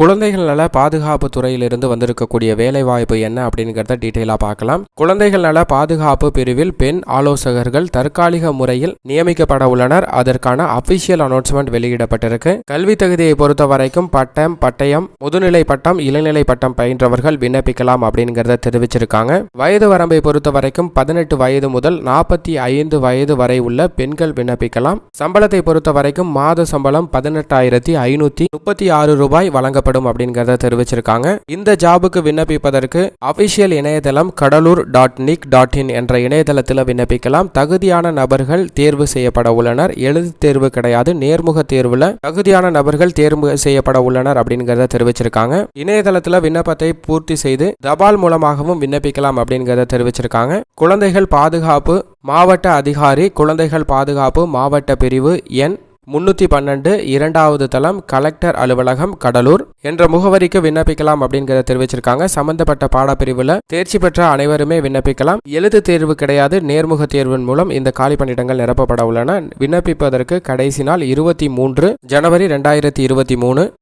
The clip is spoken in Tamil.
குழந்தைகள் நல பாதுகாப்பு துறையிலிருந்து வந்திருக்கக்கூடிய வேலை வாய்ப்பு என்ன அப்படிங்கிறத டீட்டெயிலாக பார்க்கலாம். குழந்தைகள் நல பாதுகாப்பு பிரிவில் பெண் ஆலோசகர்கள் தற்காலிக முறையில் நியமிக்கப்பட உள்ளனர். அதற்கான அபிஷியல் அனௌன்ஸ்மெண்ட் வெளியிடப்பட்டிருக்கு. கல்வி தகுதியை பொறுத்த வரைக்கும் பட்டம் பட்டயம் முதுநிலை பட்டம் இளநிலை பட்டம் பயின்றவர்கள் விண்ணப்பிக்கலாம் அப்படிங்கிறத தெரிவிச்சிருக்காங்க. வயது வரம்பை பொறுத்த வரைக்கும் பதினெட்டு வயது முதல் நாற்பத்தி ஐந்து வயது வரை உள்ள பெண்கள் விண்ணப்பிக்கலாம். சம்பளத்தை பொறுத்த வரைக்கும் மாத சம்பளம் பதினெட்டாயிரத்தி ஐநூத்தி முப்பத்தி ஆறு ரூபாய் வழங்கப்படும் அப்படிங்கிறத தெரிவிச்சிருக்காங்க. இந்த ஜாபுக்கு விண்ணப்பிப்பதற்கு அபிஷியல் இணையதளம் Cuddalore dot nic dot in என்ற இணையதளத்தில் விண்ணப்பிக்கலாம். தகுதியான நபர்கள் தேர்வு செய்யப்பட உள்ளனர். எழுத்து தேர்வு கிடையாது. நேர்முக தேர்வுல தகுதியான நபர்கள் தேர்வு செய்யப்பட உள்ளனர் அப்படிங்கிறத தெரிவிச்சிருக்காங்க. இணையதளத்தில் விண்ணப்பத்தை பூர்த்தி செய்து தபால் மூலமாகவும் விண்ணப்பிக்கலாம் அப்படிங்கிறத தெரிவிச்சிருக்காங்க. குழந்தைகள் பாதுகாப்பு மாவட்ட அதிகாரி குழந்தைகள் பாதுகாப்பு மாவட்ட பிரிவு எண் முன்னூற்றி பன்னெண்டு இரண்டாவது தளம் கலெக்டர் அலுவலகம் கடலூர். என்ற முகவரிக்கு விண்ணப்பிக்கலாம் அப்படிங்கிறத தெரிவிச்சிருக்காங்க. சம்பந்தப்பட்ட பாடப்பிரிவில் தேர்ச்சி பெற்ற அனைவருமே விண்ணப்பிக்கலாம். எழுத்து தேர்வு கிடையாது. நேர்முக தேர்வின் மூலம் இந்த காலி பணியிடங்கள் நிரப்பப்பட உள்ளன. விண்ணப்பிப்பதற்கு கடைசி நாள் இருபத்தி மூன்று ஜனவரி ரெண்டாயிரத்தி இருபத்தி மூணு.